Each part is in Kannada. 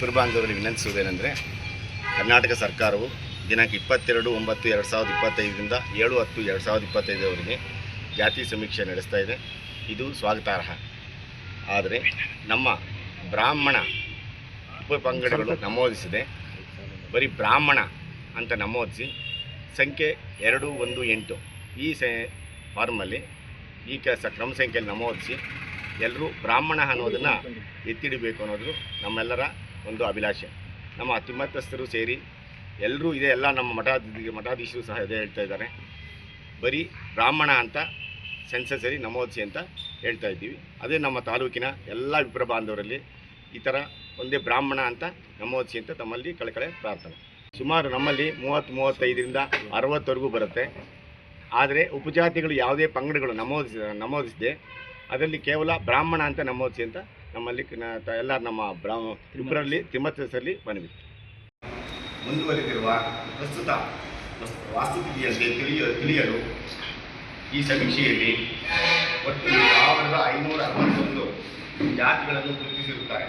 ವಿಪ್ರಬಾಂಧವರಲ್ಲಿ ವಿನಂತಿಸುವುದೇನೆಂದರೆ, ಕರ್ನಾಟಕ ಸರ್ಕಾರವು ದಿನಾಂಕ ಇಪ್ಪತ್ತೆರಡು, ಒಂಬತ್ತು, ಎರಡು ಸಾವಿರದ ಇಪ್ಪತ್ತೈದರಿಂದ ಏಳು, ಹತ್ತು, ಎರಡು ಸಾವಿರದ ಇಪ್ಪತ್ತೈದರವರೆಗೆ ಜಾತಿ ಸಮೀಕ್ಷೆ ನಡೆಸ್ತಾ ಇದೆ. ಇದು ಸ್ವಾಗತಾರ್ಹ. ಆದರೆ ನಮ್ಮ ಬ್ರಾಹ್ಮಣ ಉಪಪಂಗಡಗಳು ನಮೂದಿಸಿದೆ. ಬರೀ ಬ್ರಾಹ್ಮಣ ಅಂತ ನಮೂದಿಸಿ, ಸಂಖ್ಯೆ ಎರಡು, ಒಂದು, ಎಂಟು ಈ ಸೆ ಫಾರ್ಮಲ್ಲಿ ಈ ಕೆಲಸ ಕ್ರಮ ಸಂಖ್ಯೆಯಲ್ಲಿ ನಮೂದಿಸಿ ಎಲ್ಲರೂ ಬ್ರಾಹ್ಮಣ ಅನ್ನೋದನ್ನು ಎತ್ತಿಡಬೇಕು ಅನ್ನೋದು ನಮ್ಮೆಲ್ಲರ ಒಂದು ಅಭಿಲಾಷೆ. ನಮ್ಮ ತಿಮ್ಮತ್ತಸ್ಥರು ಸೇರಿ ಎಲ್ಲರೂ ಇದೆ, ಎಲ್ಲ ನಮ್ಮ ಮಠಾಧಿ ಮಠಾಧೀಶರು ಸಹ ಇದೇ ಹೇಳ್ತಾ ಇದ್ದಾರೆ. ಬರೀ ಬ್ರಾಹ್ಮಣ ಅಂತ ಸೆನ್ಸಸರಿ ನಮೋದಿಸಿ ಅಂತ ಹೇಳ್ತಾ ಇದ್ದೀವಿ. ಅದೇ ನಮ್ಮ ತಾಲೂಕಿನ ಎಲ್ಲ ವಿಪ್ರ ಬಾಂಧವರಲ್ಲಿ ಈ ಥರ ಒಂದೇ ಬ್ರಾಹ್ಮಣ ಅಂತ ನಮೋದಿಸಿ ಅಂತ ತಮ್ಮಲ್ಲಿ ಕಳಕಳೆ ಪ್ರಾರ್ಥನೆ. ಸುಮಾರು ನಮ್ಮಲ್ಲಿ ಮೂವತ್ತು, ಮೂವತ್ತೈದರಿಂದ ಅರವತ್ತವರೆಗೂ ಬರುತ್ತೆ. ಆದರೆ ಉಪಜಾತಿಗಳು ಯಾವುದೇ ಪಂಗಡಗಳು ನಮೂದಿಸಿ, ನಮೋದಿಸಿದೆ ಅದರಲ್ಲಿ ಕೇವಲ ಬ್ರಾಹ್ಮಣ ಅಂತ ನಮೋದಿಸಿ ಅಂತ ನಮ್ಮಲ್ಲಿ ಎಲ್ಲ ನಮ್ಮ ಬ್ರಾಹ್ಮ ಇಬ್ಬರಲ್ಲಿ ತಿಮ್ಮಸಲ್ಲಿ ಮನವಿ ಮುಂದುವರೆದಿರುವ ಪ್ರಸ್ತುತ ವಾಸ್ತುಸ್ಥಿತಿಯಂತೆ ತಿಳಿಯ, ತಿಳಿಯಲು ಈ ಸಮೀಕ್ಷೆಯಲ್ಲಿ ಒಟ್ಟು ಸಾವಿರದ ಐನೂರ ಅರವತ್ತೊಂದು ಜಾತಿಗಳನ್ನು ಗುರುತಿಸಿರುತ್ತಾರೆ.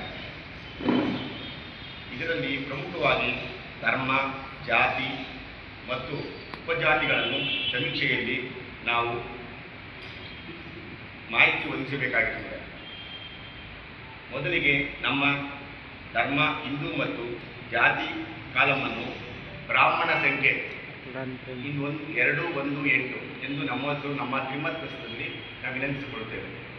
ಇದರಲ್ಲಿ ಪ್ರಮುಖವಾಗಿ ಧರ್ಮ, ಜಾತಿ ಮತ್ತು ಉಪಜಾತಿಗಳನ್ನು ಸಮೀಕ್ಷೆಯಲ್ಲಿ ನಾವು ಮಾಹಿತಿ ಒದಗಿಸಬೇಕಾಗಿರುತ್ತದೆ. ಮೊದಲಿಗೆ ನಮ್ಮ ಧರ್ಮ ಹಿಂದೂ ಮತ್ತು ಜಾತಿ ಕಾಲಮನ್ನು ಬ್ರಾಹ್ಮಣ ಸಂಖ್ಯೆ ಇನ್ನೊಂದು ಎರಡು ಒಂದು ಎಂಟು ಎಂದು ನಮ್ಮ ನಮ್ಮ ತ್ರಿಮತ್ ನಾವು ವಿನಂತಿಸಿಕೊಳ್ಳುತ್ತೇವೆ.